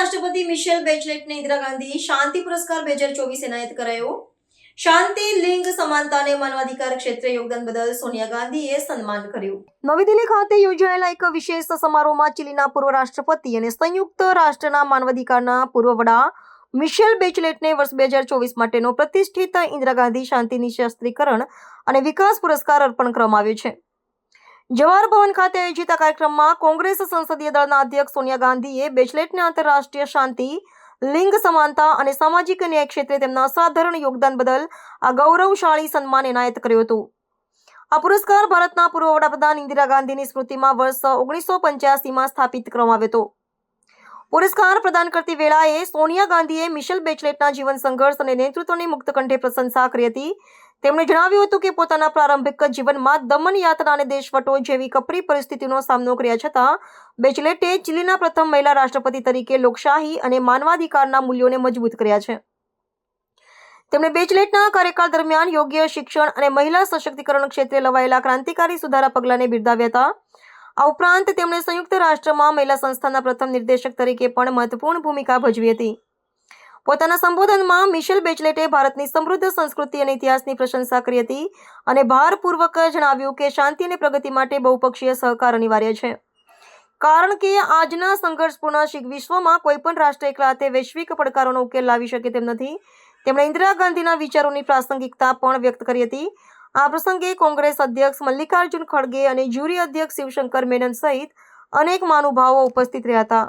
Mitchell બેચલેટને ઇન્દિરા ગાંધી શાંતિ પુરસ્કાર બે હજાર ચોવીસ એનાયત કરાયો. શાંતિ, લિંગ, સમાનતા અને માનવાધિકાર ક્ષેત્રે યોગદાન બદલ સોનિયા ગાંધીએ સન્માન કર્યું. નવી દિલ્હી ખાતે યોજાયેલા એક વિશેષ સમારોહમાં ચીલીના પૂર્વ રાષ્ટ્રપતિ અને સંયુક્ત રાષ્ટ્રના માનવાધિકારના પૂર્વ વડા મિશેલ બેચલેટને વર્ષ બે હજાર ચોવીસ માટેનો પ્રતિષ્ઠિત ઇન્દિરા ગાંધી શાંતિ નિશસ્ત્રીકરણ અને વિકાસ પુરસ્કાર અર્પણ કરવામાં આવ્યો છે. જવાહર ભવન ખાતે આયોજિત આ કાર્યક્રમમાં કોંગ્રેસ સંસદીય દળના અધ્યક્ષ સોનિયા ગાંધીએ બેચલેટને આંતરરાષ્ટ્રીય શાંતિ, લિંગ સમાનતા અને સામાજિક ન્યાય ક્ષેત્રે તેમના અસાધારણ યોગદાન બદલ આ ગૌરવશાળી સન્માન એનાયત કર્યું હતું. આ પુરસ્કાર ભારતના પૂર્વ વડાપ્રધાન ઇન્દિરા ગાંધીની સ્મૃતિમાં વર્ષ ઓગણીસો પંચ્યાસીમાં સ્થાપિત કરવામાં આવ્યો હતો. પુરસ્કાર પ્રદાન કરતી વેળાએ સોનિયા ગાંધીએ મિશેલ બેચલેટના જીવન સંઘર્ષ અને નેતૃત્વની મુક્ત કંઠે પ્રશંસા કરી હતી. તેમણે જણાવ્યું હતું કે પોતાના પ્રારંભિક જીવનમાં દમન યાત્રા અને દેશવટો જેવી કપરી પરિસ્થિતિનો સામનો કર્યા છતાં, બેચલેટે ચીલીના પ્રથમ મહિલા રાષ્ટ્રપતિ તરીકે લોકશાહી અને માનવાધિકારના મૂલ્યોને મજબૂત કર્યા છે. તેમણે બેચલેટના કાર્યકાળ દરમિયાન યોગ્ય શિક્ષણ અને મહિલા સશક્તિકરણ ક્ષેત્રે લવાયેલા ક્રાંતિકારી સુધારા પગલાંને બિરદાવ્યા હતા. આ ઉપરાંત તેમણે સંયુક્ત રાષ્ટ્રમાં મહિલા સંસ્થાના પ્રથમ નિર્દેશક તરીકે પણ મહત્વપૂર્ણ ભૂમિકા ભજવી હતી. પોતાના સંબોધનમાં મિશેલ બેચલેટે ભારતની સમૃદ્ધ સંસ્કૃતિ અને ઇતિહાસની પ્રશંસા કરી હતી અને ભારપૂર્વક જણાવ્યું કે શાંતિ અને પ્રગતિ માટે બહુપક્ષીય સહકાર અનિવાર્ય છે. કારણ કે આજના સંઘર્ષપૂર્ણ વિશ્વમાં કોઈ પણ રાષ્ટ્ર એકલા હાથે વૈશ્વિક પડકારોનો ઉકેલ લાવી શકે તેમ નથી. તેમણે ઇન્દિરા ગાંધીના વિચારોની પ્રાસંગિકતા પણ વ્યક્ત કરી હતી. આ પ્રસંગે કોંગ્રેસ અધ્યક્ષ મલ્લિકાર્જુન ખડગે અને જ્યુરી અધ્યક્ષ શિવશંકર મેનન સહિત અનેક મહાનુભાવો ઉપસ્થિત રહ્યા હતા.